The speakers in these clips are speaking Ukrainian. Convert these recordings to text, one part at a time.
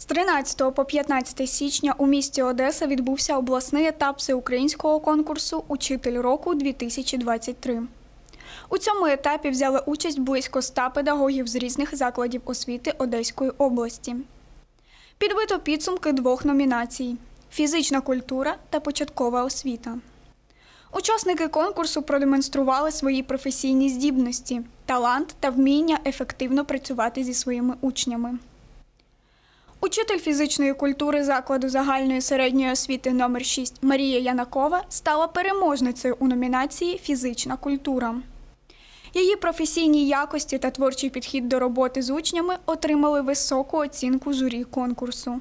З 13 по 15 січня у місті Одеса відбувся обласний етап всеукраїнського конкурсу Учитель року 2023. У цьому етапі взяли участь близько 100 педагогів з різних закладів освіти Одеської області. Підбито підсумки двох номінацій: фізична культура та початкова освіта. Учасники конкурсу продемонстрували свої професійні здібності, талант та вміння ефективно працювати зі своїми учнями. Учитель фізичної культури закладу загальної середньої освіти номер 6 Марія Янакова стала переможницею у номінації Фізична культура. Її професійні якості та творчий підхід до роботи з учнями отримали високу оцінку журі конкурсу.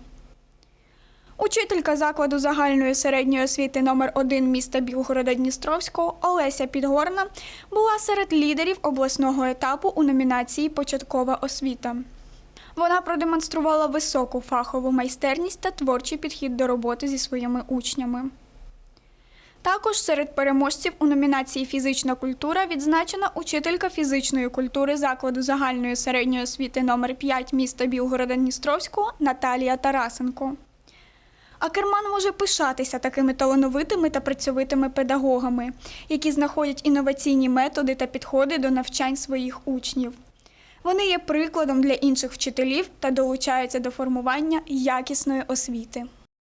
Учителька закладу загальної середньої освіти номер 1 міста Білгорода Дністровського Олеся Підгорна була серед лідерів обласного етапу у номінації Початкова освіта. Вона продемонструвала високу фахову майстерність та творчий підхід до роботи зі своїми учнями. Також серед переможців у номінації Фізична культура відзначена учителька фізичної культури закладу загальної середньої освіти номер 5 міста Білгорода Дністровського Наталія Тарасенко. А Керман може пишатися такими талановитими та працьовитими педагогами, які знаходять інноваційні методи та підходи до навчань своїх учнів. Вони є прикладом для інших вчителів та долучаються до формування якісної освіти.